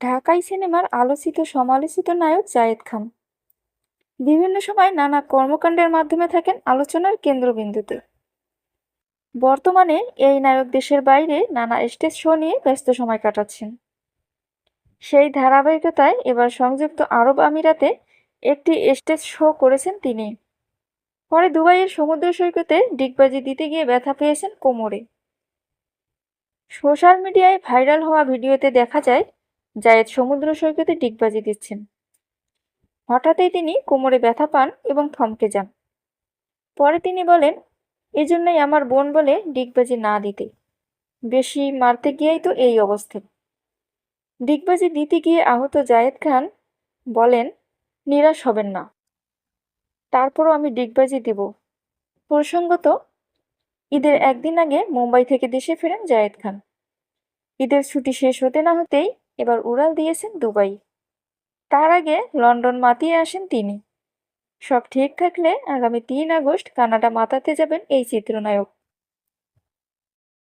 ঢাকাই সিনেমার আলোচিত সমালোচিত নায়ক জায়েদ খান। বিভিন্ন সময় নানা কর্মকাণ্ডের মাধ্যমে থাকেন আলোচনার কেন্দ্রবিন্দুতে। বর্তমানে এই নায়ক দেশের বাইরে নানা স্টেজ শো নিয়ে ব্যস্ত সময় কাটাচ্ছেন। সেই ধারাবাহিকতায় এবার সংযুক্ত আরব আমিরাতে একটি স্টেজ শো করেছেন তিনি। পরে দুবাইয়ের সমুদ্র সৈকতে ডিগবাজি দিতে গিয়ে ব্যথা পেয়েছেন কোমরে। সোশ্যাল মিডিয়ায় ভাইরাল হওয়া ভিডিওতে দেখা যায় জায়েদ সমুদ্র সৈকতে ডিগবাজি দিচ্ছেন। হঠাৎই তিনি কোমরে ব্যথা পান এবং থমকে যান। পরে তিনি বলেন, এজন্যই আমার বোন বলে ডিগবাজি না দিতে। বেশি মারতে গিয়েই তো এই অবস্থা। ডিগবাজি দিতে গিয়ে আহত জায়েদ খান বলেন, নিরাশ হবেন না। তারপরও আমি ডিগবাজি দিব। প্রসঙ্গত, ঈদের একদিন আগে মুম্বাই থেকে দেশে ফেরেন জায়েদ খান। ঈদের ছুটি শেষ হতে না হতেই এবার উড়াল দিয়েছেন দুবাই। তার আগে লন্ডন মাতিয়ে আসেন তিনি। সব ঠিক থাকলে আগামী তিন আগস্ট কানাডা মাতাতে যাবেন এই চিত্রনায়ক।